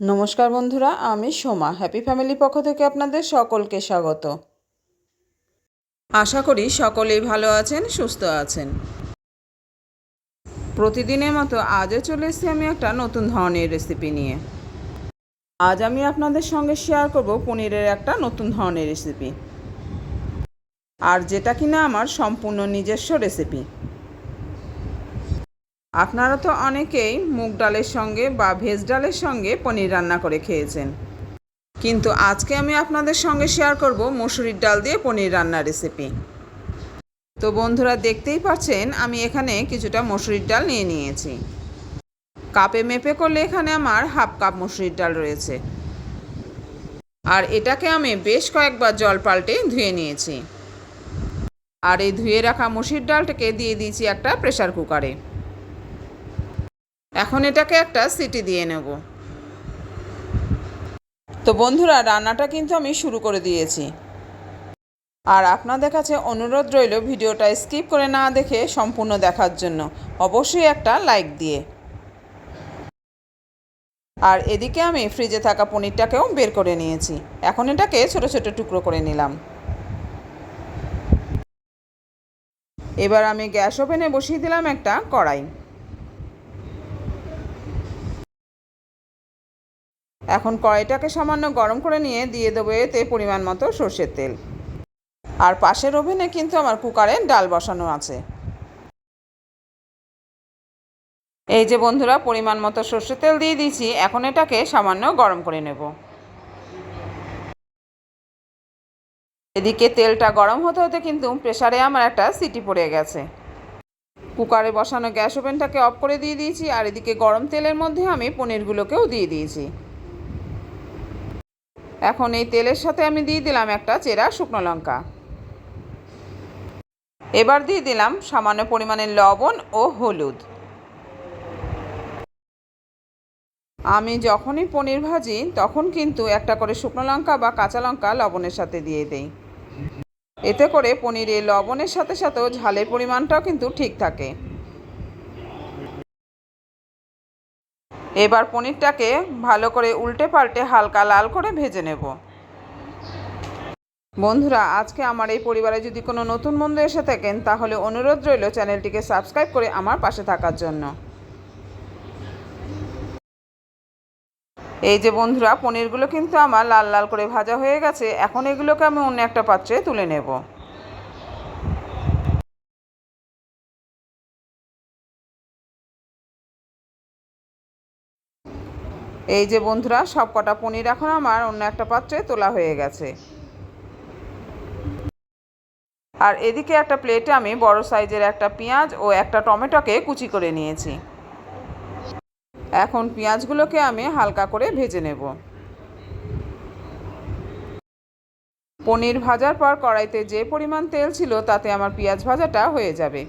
নমস্কার বন্ধুরা, আমি সোমা। হ্যাপি ফ্যামিলি পক্ষ থেকে আপনাদের সকলকে স্বাগত। আশা করি সকলেই ভালো আছেন, সুস্থ আছেন। প্রতিদিনের মতো আজও চলে এসেছি আমি একটা নতুন ধরনের রেসিপি নিয়ে। আজ আমি আপনাদের সঙ্গে শেয়ার করব পনিরের একটা নতুন ধরনের রেসিপি আর যেটা কিনা আমার সম্পূর্ণ নিজস্ব রেসিপি আপনারা তো অনেকেই মুগ ডালের সঙ্গে বা ভেজ ডালের সঙ্গে পনির রান্না করে খেয়েছেন। কিন্তু আজকে আমি আপনাদের সঙ্গে শেয়ার করব মসুরির ডাল দিয়ে পনির রান্নার রেসিপি। তো বন্ধুরা দেখতেই পাচ্ছেন, আমি এখানে কিছুটা মসুরির ডাল নিয়ে নিয়েছি। কাপে মেপে করলে এখানে আমার হাফ কাপ মসুরির ডাল রয়েছে। আর এটাকে আমি বেশ কয়েকবার জল পাল্টে ধুয়ে নিয়েছি। আর এই ধুয়ে রাখা মসুর ডালটাকে দিয়ে দিয়েছি একটা প্রেশার কুকারে। এখন এটাকে একটা সিটি দিয়ে নেব। তো বন্ধুরা, রান্নাটা কিন্তু আমি শুরু করে দিয়েছি। আর আপনাদের কাছে অনুরোধ রইল ভিডিওটা স্কিপ করে না দেখে সম্পূর্ণ দেখার জন্য। অবশ্যই একটা লাইক দিয়ে। আর এদিকে আমি ফ্রিজে থাকা পনিরটাকেও বের করে নিয়েছি। এখন এটাকে ছোট ছোট টুকরো করে নিলাম। এবার আমি গ্যাস ওভেনে বসিয়ে দিলাম একটা কড়াই। এখন কড়াইটাকে সামান্য গরম করে নিয়ে দিয়ে দেবো এতে পরিমাণ মতো সর্ষের তেল। আর পাশের ওভেনে কিন্তু আমার কুকারে ডাল বসানো আছে। এই যে বন্ধুরা, পরিমাণ মতো সর্ষের তেল দিয়ে দিয়েছি, এখন এটাকে সামান্য গরম করে নেব। এদিকে তেলটা গরম হতে হতে কিন্তু প্রেসারে আমার একটা সিটি পড়ে গেছে। কুকারে বসানো গ্যাস ওভেনটাকে অফ করে দিয়ে দিয়েছি, আর এদিকে গরম তেলের মধ্যে আমি পনিরগুলোকেও দিয়ে দিয়েছি। এখন এই তেলের সাথে আমি দিয়ে দিলাম একটা চেরা শুকনো লঙ্কা। এবার দিয়ে দিলাম সামান্য পরিমাণে লবণ ও হলুদ। আমি যখনই পনির ভাজি, তখন কিন্তু একটা করে শুকনো লঙ্কা বা কাঁচা লঙ্কা লবণের সাথে দিয়ে দেই। এতে করে পনিরে লবণের সাথে সাথেও ঝালের পরিমাণটাও কিন্তু ঠিক থাকে। এবার পনিরটাকে ভালো করে উল্টে পাল্টে হালকা লাল করে ভেজে নেব। বন্ধুরা, আজকে আমার এই পরিবারে যদি কোনো নতুন বন্ধু এসে থাকেন, তাহলে অনুরোধ রইল চ্যানেলটিকে সাবস্ক্রাইব করে আমার পাশে থাকার জন্য। এই যে বন্ধুরা, পনিরগুলো কিন্তু আমার লাল লাল করে ভাজা হয়ে গেছে। এখন এগুলোকে আমি অন্য একটা পাত্রে তুলে নেব। এই যে বন্ধুরা সব কটা পনির এখন আমার অন্য একটা পাত্রে তোলা হয়ে গেছে। আর এদিকে একটা প্লেটে আমি বড় সাইজের একটা পেঁয়াজ ও একটা টমেটোকে কুচি করে নিয়েছি। এখন পেঁয়াজগুলোকে আমি হালকা করে ভেজে নেব। পনির ভাজার পর কড়াইতে যে পরিমাণ তেল ছিল তাতে আমার পেঁয়াজ ভাজাটা হয়ে যাবে।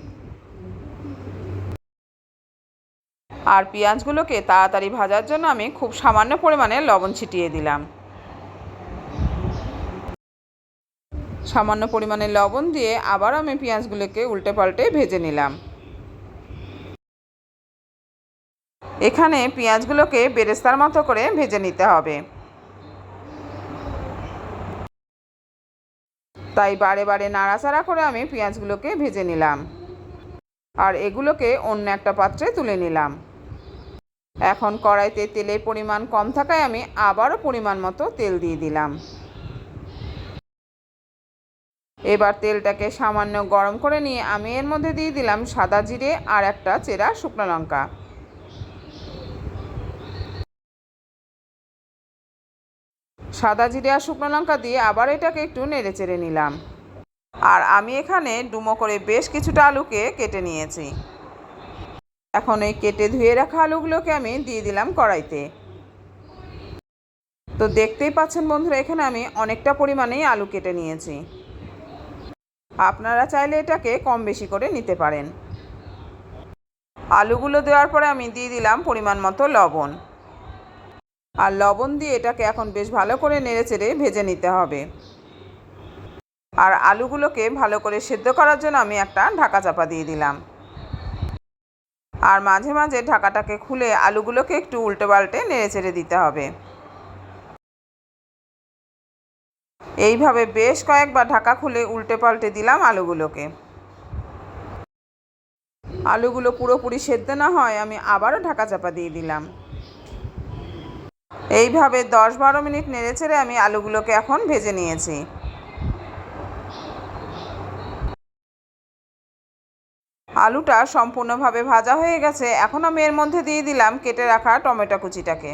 আর পেঁয়াজগুলোকে তাড়াতাড়ি ভাজার জন্য আমি খুব সামান্য পরিমাণে লবণ ছিটিয়ে দিলাম। সামান্য পরিমাণে লবণ দিয়ে আবার আমি পেঁয়াজগুলোকে উল্টে পাল্টে ভেজে নিলাম। এখানে পেঁয়াজগুলোকে বেরেস্তার মতো করে ভেজে নিতে হবে। তাই বারে বারে নাড়াচাড়া করে আমি পেঁয়াজগুলোকে ভেজে নিলাম। আর এগুলোকে অন্য একটা পাত্রে তুলে নিলাম। এখন কড়াইতে তেলের পরিমাণ কম থাকায় আমি আবারও পরিমাণ মতো তেল দিয়ে দিলাম। এবার তেলটাকে সামান্য গরম করে নিয়ে আমি এর মধ্যে দিয়ে দিলাম সাদা জিরে আর একটা চেরা শুকনো লঙ্কা। সাদা জিরে আর শুকনো লঙ্কা দিয়ে আবার এটাকে একটু নেড়ে চেড়ে নিলাম। আর আমি এখানে ডুমো করে বেশ কিছুটা আলুকে কেটে নিয়েছি। এখন এই কেটে ধুয়ে রাখা আলুগুলোকে আমি দিয়ে দিলাম কড়াইতে। তো দেখতেই পাচ্ছেন বন্ধুরা, এখানে আমি অনেকটা পরিমাণেই আলু কেটে নিয়েছি। আপনারা চাইলে এটাকে কম বেশি করে নিতে পারেন। আলুগুলো দেওয়ার পরে আমি দিয়ে দিলাম পরিমাণ মতো লবণ। আর লবণ দিয়ে এটাকে এখন বেশ ভালো করে নেড়ে চেড়ে ভেজে নিতে হবে। আর আলুগুলোকে ভালো করে সেদ্ধ করার জন্য আমি একটা ঢাকা চাপা দিয়ে দিলাম। আর মাঝে মাঝে ঢাকাটাকে খুলে আলুগুলোকে একটু উল্টে পাল্টে নেড়ে চেড়ে দিতে হবে। এইভাবে বেশ কয়েকবার ঢাকা খুলে উল্টে পাল্টে দিলাম আলুগুলোকে। আলুগুলো পুরোপুরি সেদ্ধ না হয় আমি আবারও ঢাকা চাপা দিয়ে দিলাম। এইভাবে দশ বারো মিনিট নেড়ে চেড়ে আমি আলুগুলোকে এখন ভেজে নিয়েছি। আলুটা সম্পূর্ণভাবে ভাজা হয়ে গেছে। এখন আমি এর মধ্যে দিয়ে দিলাম কেটে রাখা টমেটো কুচিটাকে।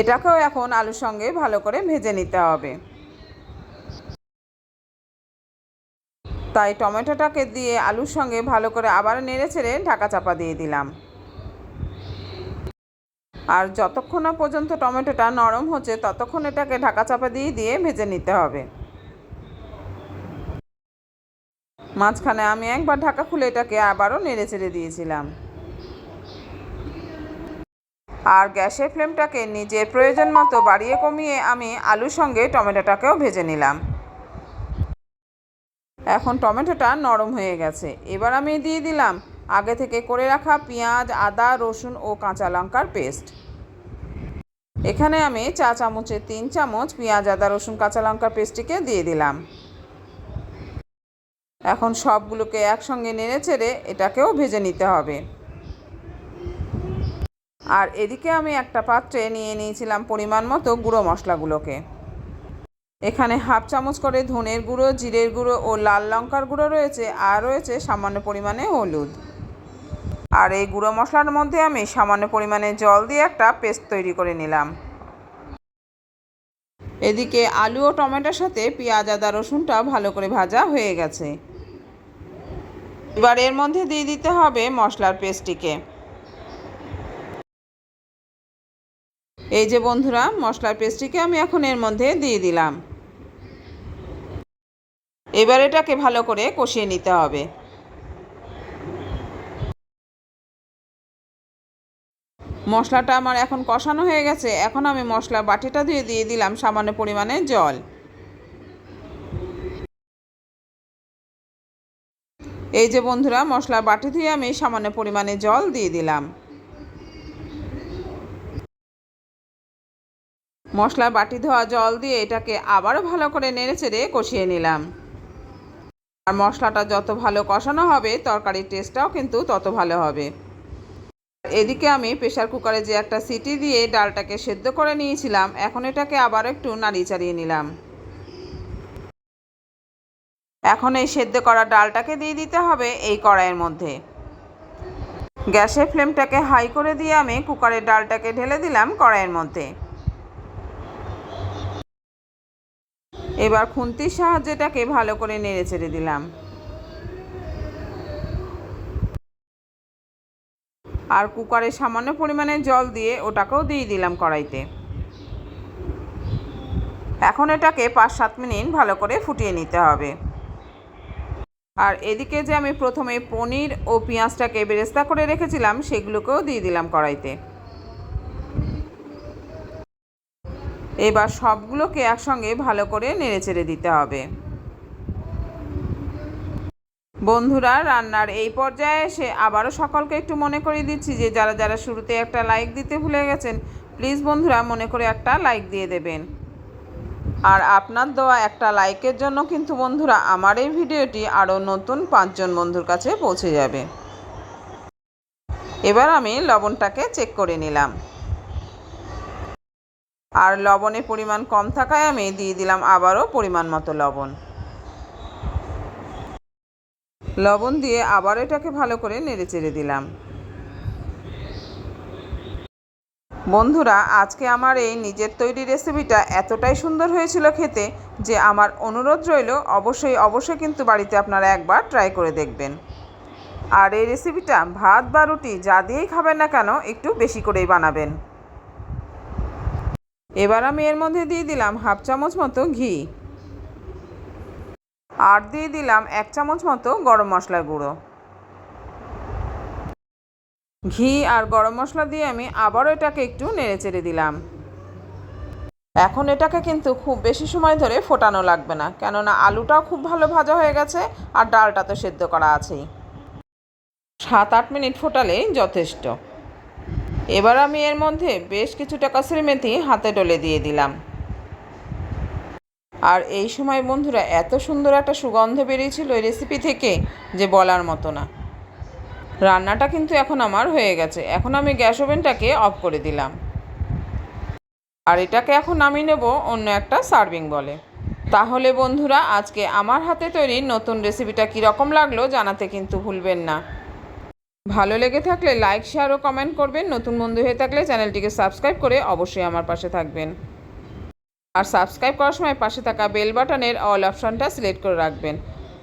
এটাকেও এখন আলুর সঙ্গে ভালো করে ভেজে নিতে হবে। তাই টমেটোটাকে দিয়ে আলুর সঙ্গে ভালো করে আবার নেড়ে ছেড়ে ঢাকা চাপা দিয়ে দিলাম। আর যতক্ষণ না পর্যন্ত টমেটোটা নরম হচ্ছে, ততক্ষণ এটাকে ঢাকা চাপা দিয়ে দিয়ে ভেজে নিতে হবে। মাঝখানে আমি একবার ঢাকা খুলে এটাকে আবারও নেড়ে চেড়ে দিয়েছিলাম। আর গ্যাসের ফ্লেমটাকে নিজের প্রয়োজন মতো বাড়িয়ে কমিয়ে আমি আলুর সঙ্গে টমেটোটাকেও ভেজে নিলাম। এখন টমেটোটা নরম হয়ে গেছে। এবার আমি দিয়ে দিলাম আগে থেকে করে রাখা পেঁয়াজ, আদা, রসুন ও কাঁচা লঙ্কার পেস্ট। এখানে আমি চা চামচের তিন চামচ পেঁয়াজ, আদা, রসুন, কাঁচা লঙ্কার পেস্টটিকে দিয়ে দিলাম। এখন সবগুলোকে একসঙ্গে নেড়ে চেড়ে এটাকেও ভেজে নিতে হবে। আর এদিকে আমি একটা পাত্রে নিয়ে নিয়েছিলাম পরিমাণ মতো গুঁড়ো মশলাগুলোকে। এখানে হাফ চামচ করে ধনের গুঁড়ো, জিরের গুঁড়ো ও লাল লঙ্কার গুঁড়ো রয়েছে আর রয়েছে সামান্য পরিমাণে হলুদ। আর এই গুঁড়ো মশলার মধ্যে আমি সামান্য পরিমাণে জল দিয়ে একটা পেস্ট তৈরি করে নিলাম। এদিকে আলু ও টমেটোর সাথে পেঁয়াজ, আদা, রসুনটা ভালো করে ভাজা হয়ে গেছে। এবার এর মধ্যে দিয়ে দিতে হবে মশলার পেস্টটিকে। এই যে বন্ধুরা, মশলার পেস্টটিকে আমি এখন এর মধ্যে দিয়ে দিলাম। এবার এটাকে ভালো করে কষিয়ে নিতে হবে। মশলাটা আমার এখন কষানো হয়ে গেছে। এখন আমি মশলা বাটিটা দিয়ে দিয়ে দিলাম সামান্য পরিমাণে জল। এই যে বন্ধুরা, মশলা বাটি ধুয়ে আমি সামান্য পরিমাণে জল দিয়ে দিলাম। মশলা বাটি ধোয়া জল দিয়ে এটাকে আবারও ভালো করে নেড়ে চেড়ে কষিয়ে নিলাম। আর মশলাটা যত ভালো কষানো হবে, তরকারির টেস্টটাও কিন্তু তত ভালো হবে। এদিকে আমি প্রেশার কুকারে যে একটা সিটি দিয়ে ডালটাকে সেদ্ধ করে নিয়েছিলাম, এখন এটাকে আবার একটু নাড়িয়ে চাড়িয়ে নিলাম। এখন এই সেদ্ধ করা ডালটাকে দিয়ে দিতে হবে এই কড়াইয়ের মধ্যে। গ্যাসের ফ্লেমটাকে হাই করে দিয়ে আমি কুকারের ডালটাকে ঢেলে দিলাম কড়াইয়ের মধ্যে। এবার খুন্তির সাহায্যে এটাকে ভালো করে নেড়ে চেড়ে দিলাম। আর কুকারে সামান্য পরিমাণে জল দিয়ে ওটাকেও দিয়ে দিলাম কড়াইতে। এখন এটাকে পাঁচ সাত মিনিট ভালো করে ফুটিয়ে নিতে হবে। আর এদিকে যে আমি প্রথমে পনির ও পেঁয়াজটাকে বেরেস্তা করে রেখেছিলাম, সেগুলোকেও দিয়ে দিলাম কড়াইতে। এবার সবগুলোকে একসঙ্গে ভালো করে নেড়ে চেড়ে দিতে হবে। বন্ধুরা, রান্নার এই পর্যায়ে এসে আবারও সকলকে একটু মনে করিয়ে দিচ্ছি যে, যারা যারা শুরুতে একটা লাইক দিতে ভুলে গেছেন, প্লিজ বন্ধুরা মনে করে একটা লাইক দিয়ে দেবেন। আর আপনার দেওয়া একটা লাইকের জন্য কিন্তু বন্ধুরা, আমার এই ভিডিওটি আরও নতুন পাঁচজন বন্ধুর কাছে পৌঁছে যাবে। এবার আমি লবণটাকে চেক করে নিলাম। আর লবণের পরিমাণ কম থাকায় আমি দিয়ে দিলাম আবারও পরিমাণ মতো লবণ। লবণ দিয়ে আবার এটাকে ভালো করে নেড়ে চেড়ে দিলাম। বন্ধুরা, আজকে আমার এই নিজের তৈরি রেসিপিটা এতটাই সুন্দর হয়েছিল খেতে যে আমার অনুরোধ রইল, অবশ্যই অবশ্যই কিন্তু বাড়িতে আপনারা একবার ট্রাই করে দেখবেন। আর এই রেসিপিটা ভাত বা রুটি যা দিয়েই খাবেন না কেন, একটু বেশি করেই বানাবেন। এবার আমি এর মধ্যে দিয়ে দিলাম হাফ চামচ মতো ঘি। আর দিয়ে দিলাম এক চামচ মতো গরম মশলার গুঁড়ো। ঘি আর গরম মশলা দিয়ে আমি আবারও এটাকে একটু নেড়ে চেড়ে দিলাম। এখন এটাকে কিন্তু খুব বেশি সময় ধরে ফোটানো লাগবে না, কেননা আলুটাও খুব ভালো ভাজা হয়ে গেছে আর ডালটা তো সেদ্ধ করা আছেই। সাত আট মিনিট ফোটালেই যথেষ্ট। এবার আমি এর মধ্যে বেশ কিছুটা কাসুরি মেথি হাতে ডলে দিয়ে দিলাম। আর এই সময় বন্ধুরা, এত সুন্দর একটা সুগন্ধ বেরিয়েছিল এই রেসিপি থেকে যে বলার মতো না। রান্নাটা কিন্তু এখন আমার হয়ে গেছে। এখন আমি গ্যাস ওভেনটাকে অফ করে দিলাম। আর এটাকে এখন নামিয়ে নেব অন্য একটা সার্ভিং বলে। তাহলে বন্ধুরা, আজকে আমার হাতে তৈরি নতুন রেসিপিটা কীরকম লাগল জানাতে কিন্তু ভুলবেন না। ভালো লেগে থাকলে লাইক, শেয়ার ও কমেন্ট করবেন। নতুন বন্ধু হয়ে থাকলে চ্যানেলটিকে সাবস্ক্রাইব করে অবশ্যই আমার পাশে থাকবেন। আর সাবস্ক্রাইব করার সময় পাশে থাকা বেল বাটনের অল অপশনটা সিলেক্ট করে রাখবেন।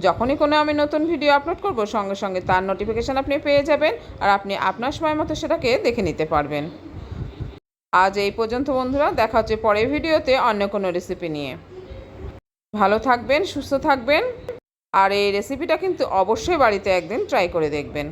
যখনই কোনো আমি নতুন ভিডিও আপলোড করব, সঙ্গে সঙ্গে তার নোটিফিকেশান আপনি পেয়ে যাবেন আর আপনি আপনার সময় মতো সেটাকে দেখে নিতে পারবেন। আজ এই পর্যন্ত বন্ধুরা, দেখা হচ্ছে পরের ভিডিওতে অন্য কোনো রেসিপি নিয়ে। ভালো থাকবেন, সুস্থ থাকবেন, আর এই রেসিপিটা কিন্তু অবশ্যই বাড়িতে একদিন ট্রাই করে দেখবেন।